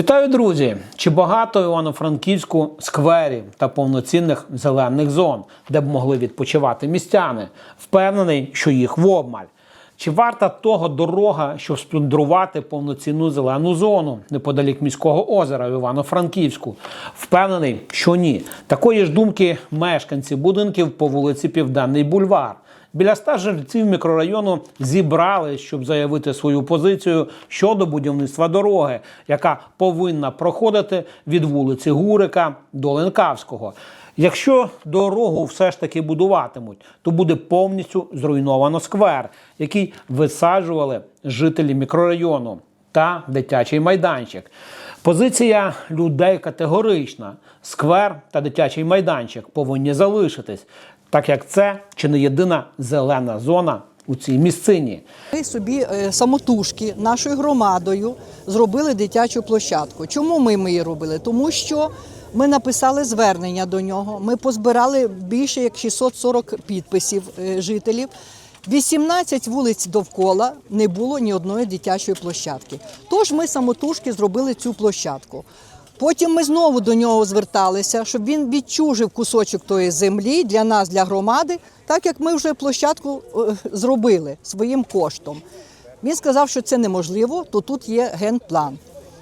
Вітаю, друзі! Чи багато Івано-Франківську скверів та повноцінних зелених зон, де б могли відпочивати містяни? Впевнений, що їх в обмаль. Чи варта того дорога, щоб сплюндрувати повноцінну зелену зону неподалік міського озера в Івано-Франківську? Впевнений, що ні. Такої ж думки мешканці будинків по вулиці Південний бульвар. Біля ста жильців мікрорайону зібрали, щоб заявити свою позицію щодо будівництва дороги, яка повинна проходити від вулиці Гурика до Ленкавського. Якщо дорогу все ж таки будуватимуть, то буде повністю зруйновано сквер, який висаджували жителі мікрорайону та дитячий майданчик. Позиція людей категорична: сквер та дитячий майданчик повинні залишитись, так як це чи не єдина зелена зона у цій місцині. Ми собі е, самотужки нашою громадою зробили дитячу площадку. Чому ми її робили? Тому що ми написали звернення до нього. Ми позбирали більше як 640 підписів е, жителів. 18 вулиць довкола не було ні одної дитячої площадки. Тож ми самотужки зробили цю площадку. Потім ми знову до нього зверталися, щоб він відчужив кусочок тої землі для нас, для громади, так як ми вже площадку е, зробили своїм коштом. Він сказав, що це неможливо, то тут є генплан.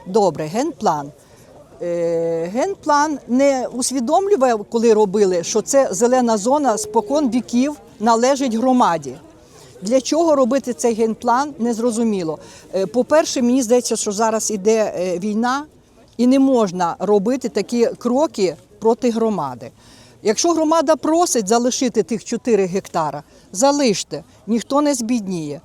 Добре, генплан. Е, Генплан не усвідомлював, коли робили, що це зелена зона спокон віків належить громаді. Для чого робити цей генплан, незрозуміло. Е, По-перше, мені здається, що зараз іде е, війна, і не можна робити такі кроки проти громади. Якщо громада просить залишити тих 4 гектара, залиште, ніхто не збідніє.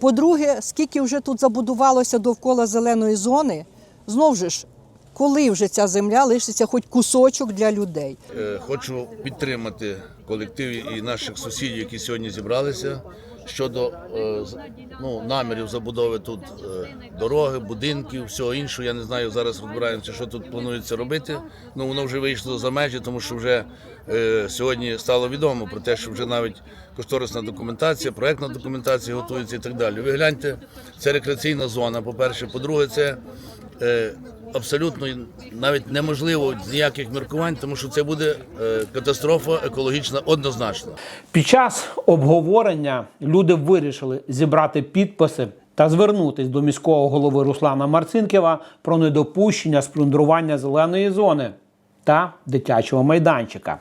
По-друге, скільки вже тут забудувалося довкола зеленої зони, знов же ж, коли вже ця земля лишиться хоч кусочок для людей. Е, Хочу підтримати колектив і наших сусідів, які сьогодні зібралися щодо е, ну, намірів забудови тут е, дороги, будинків, всього іншого. Я не знаю, зараз розбираємося, що тут планується робити. Ну воно вже вийшло за межі, тому що вже е, сьогодні стало відомо про те, що вже навіть кошторисна документація, проектна документація готується і так далі. Ви гляньте, це рекреаційна зона. По-перше, по-друге, це е, абсолютно навіть неможливо ніяких міркувань, тому що це буде е, катастрофа екологічна однозначно. Під час обговорення люди вирішили зібрати підписи та звернутись до міського голови Руслана Марцинкєва про недопущення сплюндрування зеленої зони та дитячого майданчика.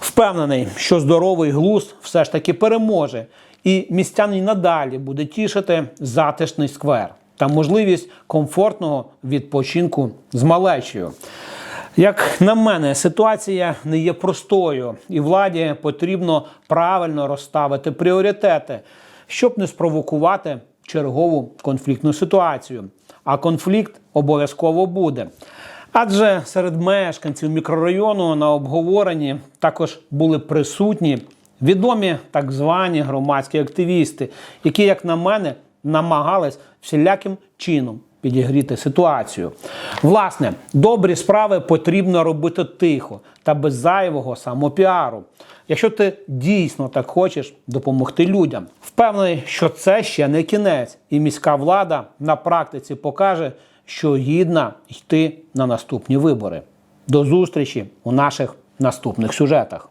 Впевнений, що здоровий глузд все ж таки переможе, і містян і надалі буде тішити затишний сквер та можливість комфортного відпочинку з малечею. Як на мене, ситуація не є простою, і владі потрібно правильно розставити пріоритети, щоб не спровокувати чергову конфліктну ситуацію. А конфлікт обов'язково буде. Адже серед мешканців мікрорайону на обговоренні також були присутні відомі так звані громадські активісти, які, як на мене, намагались всіляким чином підігріти ситуацію. Власне, добрі справи потрібно робити тихо та без зайвого самопіару. Якщо ти дійсно так хочеш допомогти людям, впевнений, що це ще не кінець, і міська влада на практиці покаже, що гідна йти на наступні вибори. До зустрічі у наших наступних сюжетах.